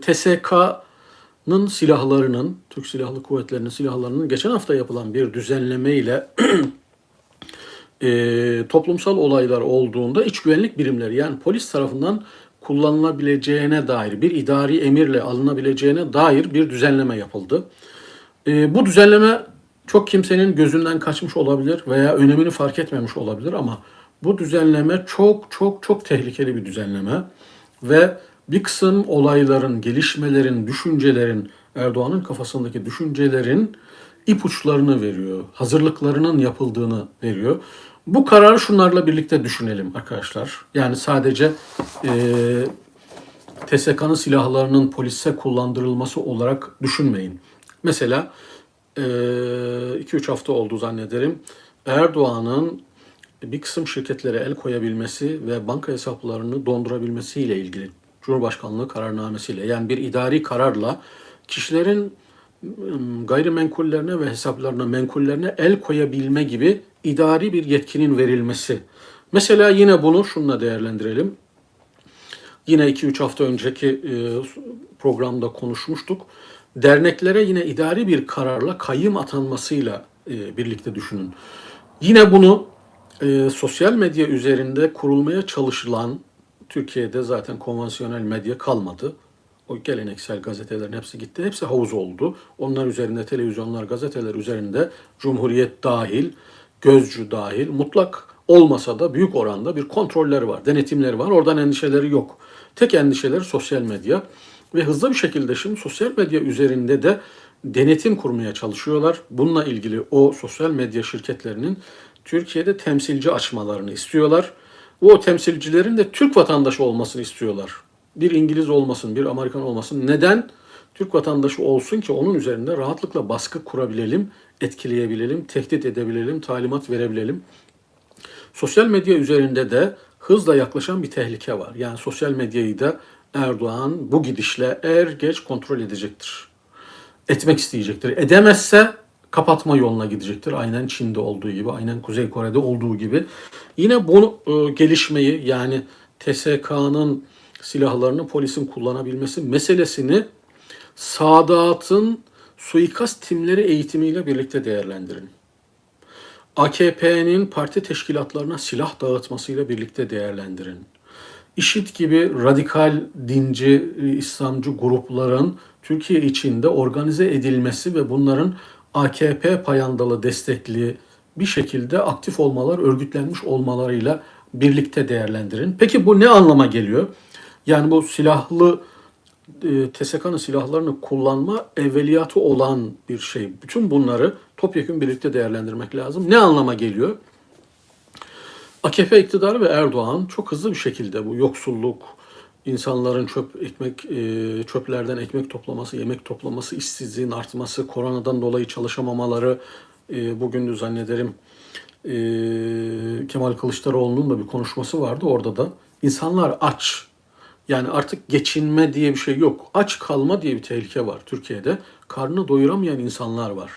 TSK'nın silahlarının, Türk Silahlı Kuvvetleri'nin silahlarının geçen hafta yapılan bir düzenleme ile e, toplumsal olaylar olduğunda iç güvenlik birimleri yani polis tarafından kullanılabileceğine dair bir idari emirle alınabileceğine dair bir düzenleme yapıldı. E, bu düzenleme çok kimsenin gözünden kaçmış olabilir veya önemini fark etmemiş olabilir ama bu düzenleme çok çok çok tehlikeli bir düzenleme ve bir kısım olayların, gelişmelerin, düşüncelerin, Erdoğan'ın kafasındaki düşüncelerin ipuçlarını veriyor. Hazırlıklarının yapıldığını veriyor. Bu kararı şunlarla birlikte düşünelim arkadaşlar. Yani sadece e, TSK'nın silahlarının polise kullandırılması olarak düşünmeyin. Mesela 2-3 hafta oldu zannederim. Erdoğan'ın bir kısım şirketlere el koyabilmesi ve banka hesaplarını dondurabilmesiyle ilgili Cumhurbaşkanlığı kararnamesiyle yani bir idari kararla kişilerin ım, gayrimenkullerine ve hesaplarına, menkullerine el koyabilme gibi idari bir yetkinin verilmesi. Mesela yine bunu şununla değerlendirelim. Yine 2-3 hafta önceki e, programda konuşmuştuk. Derneklere yine idari bir kararla kayyım atanmasıyla e, birlikte düşünün. Yine bunu sosyal medya üzerinde kurulmaya çalışılan Türkiye'de zaten konvansiyonel medya kalmadı. O geleneksel gazetelerin hepsi gitti. Hepsi havuz oldu. Onlar üzerinde televizyonlar, gazeteler üzerinde Cumhuriyet dahil, Gözcü dahil mutlak olmasa da büyük oranda bir kontrolleri var, denetimleri var. Oradan endişeleri yok. Tek endişeleri sosyal medya ve hızlı bir şekilde şimdi sosyal medya üzerinde de denetim kurmaya çalışıyorlar. Bununla ilgili o sosyal medya şirketlerinin Türkiye'de temsilci açmalarını istiyorlar. O temsilcilerin de Türk vatandaşı olmasını istiyorlar. Bir İngiliz olmasın, bir Amerikan olmasın. Neden? Türk vatandaşı olsun ki onun üzerinde rahatlıkla baskı kurabilelim, etkileyebilelim, tehdit edebilelim, talimat verebilelim. Sosyal medya üzerinde de hızla yaklaşan bir tehlike var. Yani sosyal medyayı da Erdoğan bu gidişle er geç kontrol edecektir. Etmek isteyecektir. Edemezse kapatma yoluna gidecektir. Aynen Çin'de olduğu gibi, aynen Kuzey Kore'de olduğu gibi. Yine bu e, gelişmeyi yani TSK'nın silahlarını polisin kullanabilmesi meselesini Sadat'ın suikast timleri eğitimiyle birlikte değerlendirin. AKP'nin parti teşkilatlarına silah dağıtmasıyla birlikte değerlendirin. IŞİD gibi radikal dinci, İslamcı grupların Türkiye içinde organize edilmesi ve bunların AKP payandalı destekli bir şekilde aktif olmalar, örgütlenmiş olmalarıyla birlikte değerlendirin. Peki bu ne anlama geliyor? Yani bu silahlı e, TSK'nın silahlarını kullanma evveliyatı olan bir şey. Bütün bunları topyekun birlikte değerlendirmek lazım. Ne anlama geliyor? AKP iktidarı ve Erdoğan çok hızlı bir şekilde bu yoksulluk, insanların çöp ekmek e, çöplerden ekmek toplaması, yemek toplaması, işsizliğin artması, koronadan dolayı çalışamamaları e, bugün de zannederim e, Kemal Kılıçdaroğlu'nun da bir konuşması vardı orada da. İnsanlar aç. Yani artık geçinme diye bir şey yok. Aç kalma diye bir tehlike var Türkiye'de. Karnını doyuramayan insanlar var.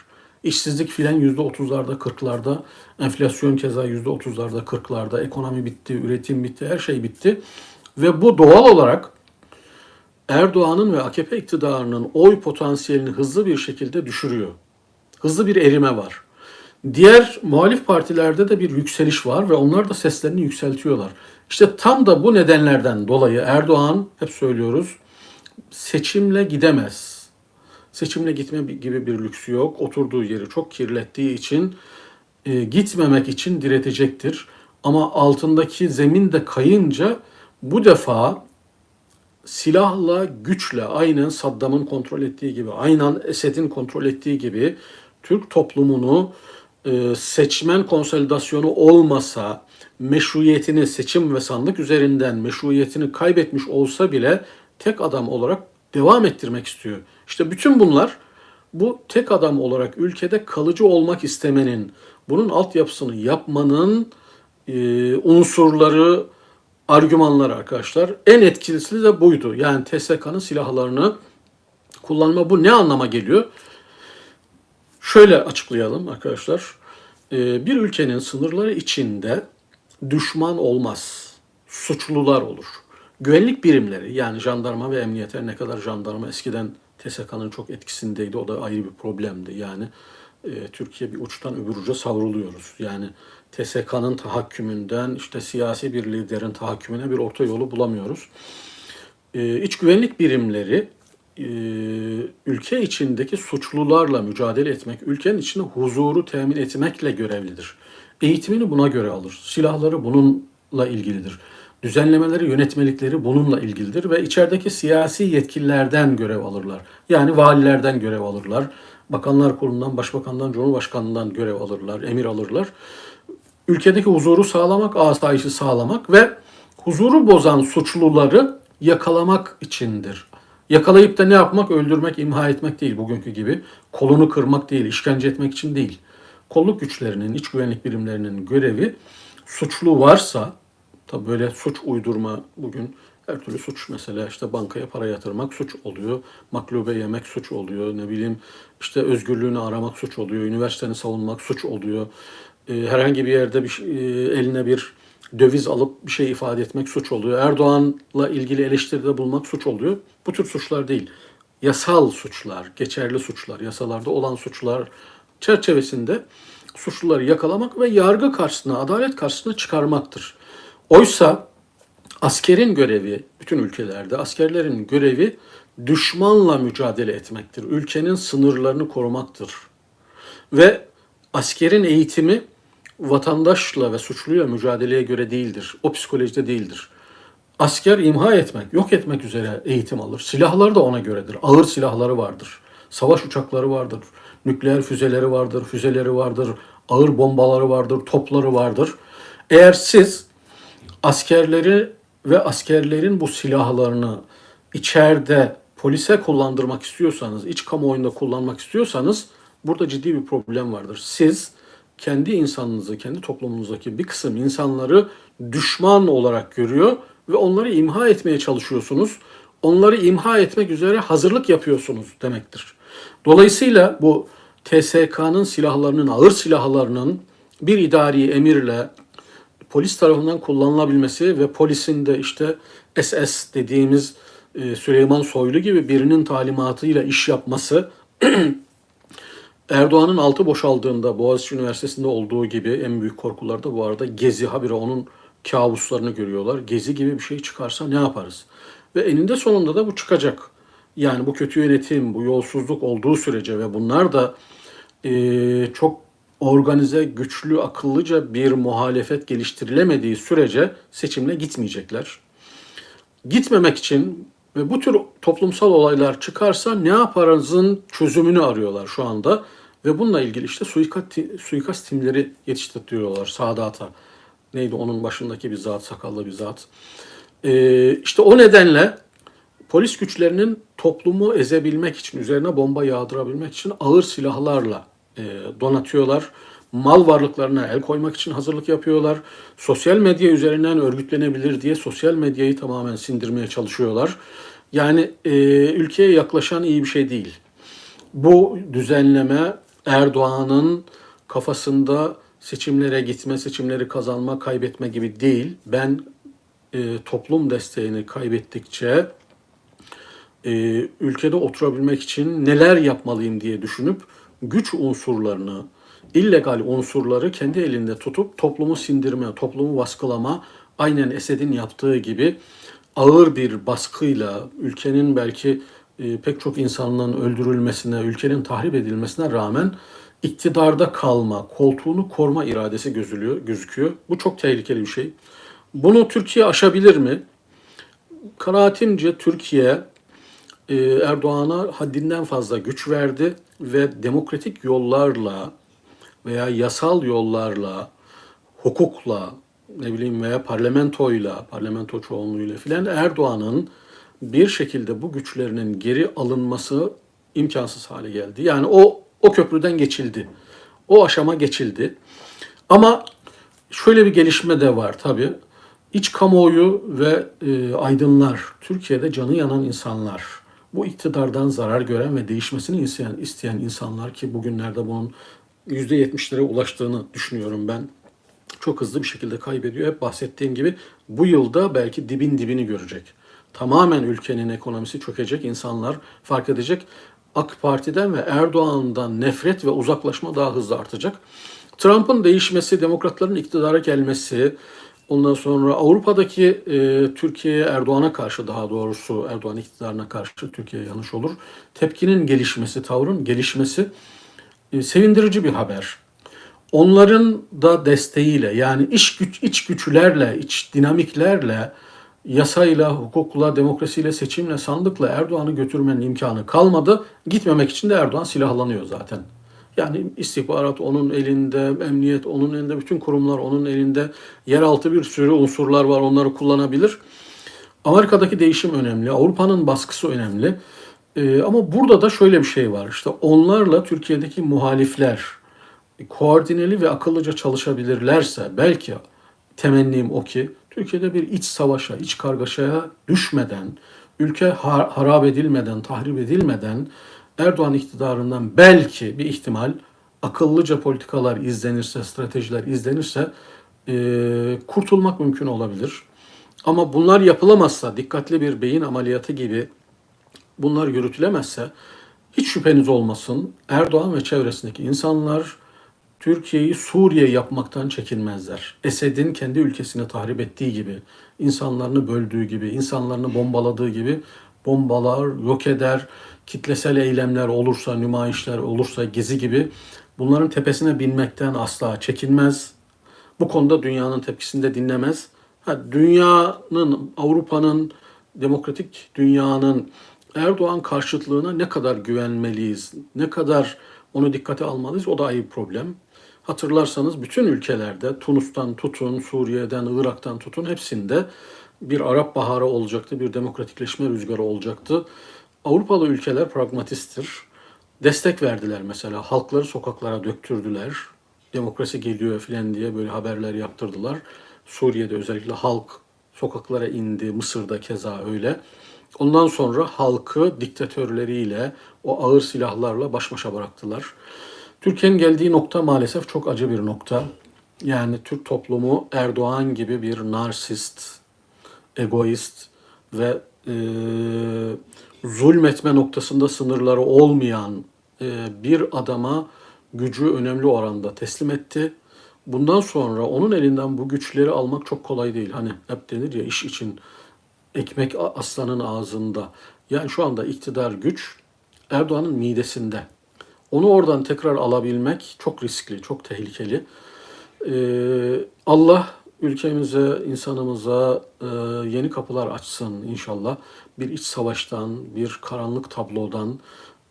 İşsizlik filan yüzde otuzlarda, kırklarda, enflasyon keza yüzde otuzlarda, kırklarda, ekonomi bitti, üretim bitti, her şey bitti. Ve bu doğal olarak Erdoğan'ın ve AKP iktidarının oy potansiyelini hızlı bir şekilde düşürüyor. Hızlı bir erime var. Diğer muhalif partilerde de bir yükseliş var ve onlar da seslerini yükseltiyorlar. İşte tam da bu nedenlerden dolayı Erdoğan hep söylüyoruz seçimle gidemez. Seçimle gitme gibi bir lüksü yok. Oturduğu yeri çok kirlettiği için e, gitmemek için diretecektir. Ama altındaki zemin de kayınca bu defa silahla, güçle aynen Saddam'ın kontrol ettiği gibi, aynen Esed'in kontrol ettiği gibi Türk toplumunu e, seçmen konsolidasyonu olmasa meşruiyetini seçim ve sandık üzerinden meşruiyetini kaybetmiş olsa bile tek adam olarak devam ettirmek istiyor. İşte bütün bunlar bu tek adam olarak ülkede kalıcı olmak istemenin, bunun altyapısını yapmanın e, unsurları, argümanları arkadaşlar. En etkilisi de buydu. Yani TSK'nın silahlarını kullanma bu ne anlama geliyor? Şöyle açıklayalım arkadaşlar. E, bir ülkenin sınırları içinde düşman olmaz. Suçlular olur. güvenlik birimleri yani jandarma ve emniyet ne kadar jandarma eskiden TSK'nın çok etkisindeydi o da ayrı bir problemdi. Yani e, Türkiye bir uçtan öbür uca savruluyoruz. Yani TSK'nın tahakkümünden işte siyasi bir liderin tahakkümüne bir orta yolu bulamıyoruz. E, iç güvenlik birimleri e, ülke içindeki suçlularla mücadele etmek, ülkenin içinde huzuru temin etmekle görevlidir. Eğitimini buna göre alır. Silahları bununla ilgilidir. Düzenlemeleri, yönetmelikleri bununla ilgilidir ve içerideki siyasi yetkililerden görev alırlar. Yani valilerden görev alırlar. Bakanlar Kurulu'ndan, Başbakan'dan, Cumhurbaşkanı'ndan görev alırlar, emir alırlar. Ülkedeki huzuru sağlamak, asayişi sağlamak ve huzuru bozan suçluları yakalamak içindir. Yakalayıp da ne yapmak? Öldürmek, imha etmek değil bugünkü gibi. Kolunu kırmak değil, işkence etmek için değil. Kolluk güçlerinin, iç güvenlik birimlerinin görevi suçlu varsa, tabi böyle suç uydurma bugün her türlü suç mesela işte bankaya para yatırmak suç oluyor. Maklube yemek suç oluyor. Ne bileyim işte özgürlüğünü aramak suç oluyor. Üniversiteni savunmak suç oluyor. Ee, herhangi bir yerde bir şey- e, eline bir döviz alıp bir şey ifade etmek suç oluyor. Erdoğan'la ilgili eleştiride bulmak suç oluyor. Bu tür suçlar değil. Yasal suçlar, geçerli suçlar, yasalarda olan suçlar çerçevesinde suçluları yakalamak ve yargı karşısına, adalet karşısına çıkarmaktır. Oysa askerin görevi, bütün ülkelerde askerlerin görevi düşmanla mücadele etmektir. Ülkenin sınırlarını korumaktır. Ve askerin eğitimi vatandaşla ve suçluyla mücadeleye göre değildir. O psikolojide değildir. Asker imha etmek, yok etmek üzere eğitim alır. Silahları da ona göredir. Ağır silahları vardır. Savaş uçakları vardır. Nükleer füzeleri vardır, füzeleri vardır. Ağır bombaları vardır, topları vardır. Eğer siz askerleri ve askerlerin bu silahlarını içeride polise kullandırmak istiyorsanız, iç kamuoyunda kullanmak istiyorsanız burada ciddi bir problem vardır. Siz kendi insanınızı, kendi toplumunuzdaki bir kısım insanları düşman olarak görüyor ve onları imha etmeye çalışıyorsunuz. Onları imha etmek üzere hazırlık yapıyorsunuz demektir. Dolayısıyla bu TSK'nın silahlarının, ağır silahlarının bir idari emirle polis tarafından kullanılabilmesi ve polisin de işte SS dediğimiz e, Süleyman Soylu gibi birinin talimatıyla iş yapması Erdoğan'ın altı boşaldığında Boğaziçi Üniversitesi'nde olduğu gibi en büyük korkular da bu arada Gezi habire onun kabuslarını görüyorlar. Gezi gibi bir şey çıkarsa ne yaparız? Ve eninde sonunda da bu çıkacak. Yani bu kötü yönetim, bu yolsuzluk olduğu sürece ve bunlar da e, çok organize, güçlü, akıllıca bir muhalefet geliştirilemediği sürece seçimle gitmeyecekler. Gitmemek için ve bu tür toplumsal olaylar çıkarsa ne yaparızın çözümünü arıyorlar şu anda. Ve bununla ilgili işte suikast, suikast timleri yetiştiriyorlar Sadat'a. Neydi onun başındaki bir zat, sakallı bir zat. Ee, işte o nedenle polis güçlerinin toplumu ezebilmek için, üzerine bomba yağdırabilmek için ağır silahlarla donatıyorlar. Mal varlıklarına el koymak için hazırlık yapıyorlar. Sosyal medya üzerinden örgütlenebilir diye sosyal medyayı tamamen sindirmeye çalışıyorlar. Yani e, ülkeye yaklaşan iyi bir şey değil. Bu düzenleme Erdoğan'ın kafasında seçimlere gitme, seçimleri kazanma, kaybetme gibi değil. Ben e, toplum desteğini kaybettikçe e, ülkede oturabilmek için neler yapmalıyım diye düşünüp güç unsurlarını, illegal unsurları kendi elinde tutup toplumu sindirme, toplumu baskılama, aynen Esed'in yaptığı gibi ağır bir baskıyla ülkenin belki e, pek çok insanın öldürülmesine, ülkenin tahrip edilmesine rağmen iktidarda kalma, koltuğunu koruma iradesi gözülüyor, gözüküyor. Bu çok tehlikeli bir şey. Bunu Türkiye aşabilir mi? Kanaatimce Türkiye e, Erdoğan'a haddinden fazla güç verdi ve demokratik yollarla veya yasal yollarla, hukukla, ne bileyim veya parlamentoyla, parlamento çoğunluğuyla filan Erdoğan'ın bir şekilde bu güçlerinin geri alınması imkansız hale geldi. Yani o o köprüden geçildi. O aşama geçildi. Ama şöyle bir gelişme de var tabii. İç kamuoyu ve e, aydınlar, Türkiye'de canı yanan insanlar, bu iktidardan zarar gören ve değişmesini isteyen, isteyen insanlar ki bugünlerde bunun %70'lere ulaştığını düşünüyorum ben. çok hızlı bir şekilde kaybediyor. Hep bahsettiğim gibi bu yılda belki dibin dibini görecek. Tamamen ülkenin ekonomisi çökecek, insanlar fark edecek. AK Parti'den ve Erdoğan'dan nefret ve uzaklaşma daha hızlı artacak. Trump'ın değişmesi, demokratların iktidara gelmesi, ondan sonra Avrupa'daki e, Türkiye'ye Erdoğan'a karşı daha doğrusu Erdoğan iktidarına karşı Türkiye yanlış olur. Tepkinin gelişmesi, tavrın gelişmesi e, sevindirici bir haber. Onların da desteğiyle yani iç güç iç güçlerle, iç dinamiklerle, yasayla, hukukla, demokrasiyle, seçimle, sandıkla Erdoğan'ı götürmenin imkanı kalmadı. Gitmemek için de Erdoğan silahlanıyor zaten. Yani istihbarat onun elinde, emniyet onun elinde, bütün kurumlar onun elinde. Yeraltı bir sürü unsurlar var, onları kullanabilir. Amerika'daki değişim önemli, Avrupa'nın baskısı önemli. Ee, ama burada da şöyle bir şey var. İşte onlarla Türkiye'deki muhalifler koordineli ve akıllıca çalışabilirlerse belki temennim o ki Türkiye'de bir iç savaşa, iç kargaşaya düşmeden, ülke har- harap edilmeden, tahrip edilmeden Erdoğan iktidarından belki bir ihtimal akıllıca politikalar izlenirse, stratejiler izlenirse e, kurtulmak mümkün olabilir. Ama bunlar yapılamazsa, dikkatli bir beyin ameliyatı gibi bunlar yürütülemezse hiç şüpheniz olmasın Erdoğan ve çevresindeki insanlar Türkiye'yi Suriye yapmaktan çekinmezler. Esed'in kendi ülkesini tahrip ettiği gibi, insanlarını böldüğü gibi, insanlarını bombaladığı gibi bombalar, yok eder, kitlesel eylemler olursa, nümayişler olursa, gezi gibi bunların tepesine binmekten asla çekinmez. Bu konuda dünyanın tepkisini de dinlemez. Ha, dünyanın, Avrupa'nın, demokratik dünyanın Erdoğan karşıtlığına ne kadar güvenmeliyiz, ne kadar onu dikkate almalıyız o da ayrı bir problem. Hatırlarsanız bütün ülkelerde Tunus'tan tutun, Suriye'den, Irak'tan tutun hepsinde bir Arap Baharı olacaktı, bir demokratikleşme rüzgarı olacaktı. Avrupalı ülkeler pragmatisttir. Destek verdiler mesela. Halkları sokaklara döktürdüler. Demokrasi geliyor filan diye böyle haberler yaptırdılar. Suriye'de özellikle halk sokaklara indi. Mısır'da keza öyle. Ondan sonra halkı diktatörleriyle, o ağır silahlarla baş başa bıraktılar. Türkiye'nin geldiği nokta maalesef çok acı bir nokta. Yani Türk toplumu Erdoğan gibi bir narsist, egoist ve e, zulmetme noktasında sınırları olmayan e, bir adama gücü önemli oranda teslim etti. Bundan sonra onun elinden bu güçleri almak çok kolay değil. Hani hep denir ya iş için ekmek aslanın ağzında. Yani şu anda iktidar güç Erdoğan'ın midesinde. Onu oradan tekrar alabilmek çok riskli, çok tehlikeli. Ee, Allah ülkemize, insanımıza e, yeni kapılar açsın inşallah. Bir iç savaştan, bir karanlık tablodan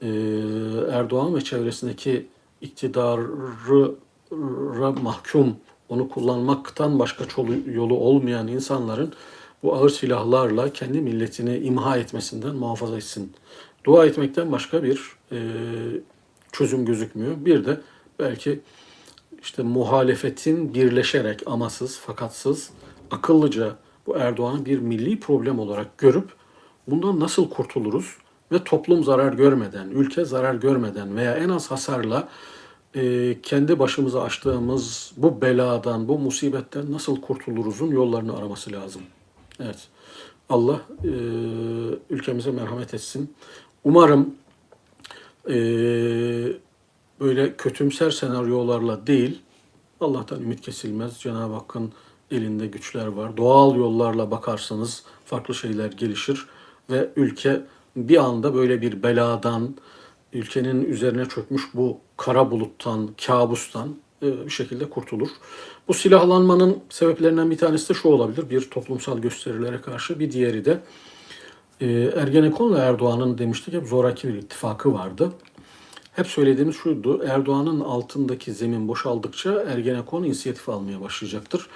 e, Erdoğan ve çevresindeki iktidarı mahkum, onu kullanmaktan başka yolu olmayan insanların bu ağır silahlarla kendi milletini imha etmesinden muhafaza etsin. Dua etmekten başka bir e, çözüm gözükmüyor. Bir de belki işte muhalefetin birleşerek amasız fakatsız akıllıca bu Erdoğan'ı bir milli problem olarak görüp bundan nasıl kurtuluruz ve toplum zarar görmeden, ülke zarar görmeden veya en az hasarla e, kendi başımıza açtığımız bu beladan, bu musibetten nasıl kurtuluruzun yollarını araması lazım. Evet. Allah e, ülkemize merhamet etsin. Umarım e, böyle kötümser senaryolarla değil, Allah'tan ümit kesilmez. Cenab-ı Hakk'ın elinde güçler var. Doğal yollarla bakarsanız farklı şeyler gelişir ve ülke bir anda böyle bir beladan, ülkenin üzerine çökmüş bu kara buluttan, kabustan e, bir şekilde kurtulur. Bu silahlanmanın sebeplerinden bir tanesi de şu olabilir. Bir toplumsal gösterilere karşı bir diğeri de e, Ergenekon'la Erdoğan'ın demiştik hep zoraki bir ittifakı vardı. Hep söylediğimiz şuydu. Erdoğan'ın altındaki zemin boşaldıkça Ergenekon inisiyatif almaya başlayacaktır.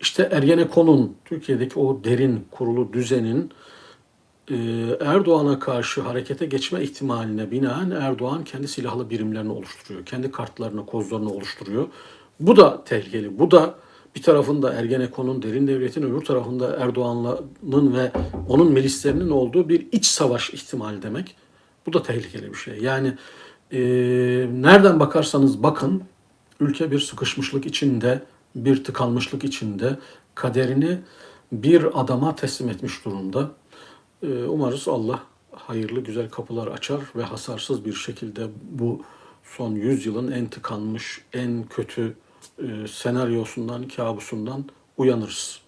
İşte Ergenekon'un Türkiye'deki o derin kurulu düzenin e, Erdoğan'a karşı harekete geçme ihtimaline binaen Erdoğan kendi silahlı birimlerini oluşturuyor. Kendi kartlarını, kozlarını oluşturuyor. Bu da tehlikeli. Bu da bir tarafında Ergenekon'un, derin devletin, öbür tarafında Erdoğan'ın ve onun milislerinin olduğu bir iç savaş ihtimali demek. Bu da tehlikeli bir şey. Yani e, nereden bakarsanız bakın ülke bir sıkışmışlık içinde bir tıkanmışlık içinde kaderini bir adama teslim etmiş durumda. Ee, Umarız Allah hayırlı güzel kapılar açar ve hasarsız bir şekilde bu son 100 yılın en tıkanmış, en kötü e, senaryosundan, kabusundan uyanırız.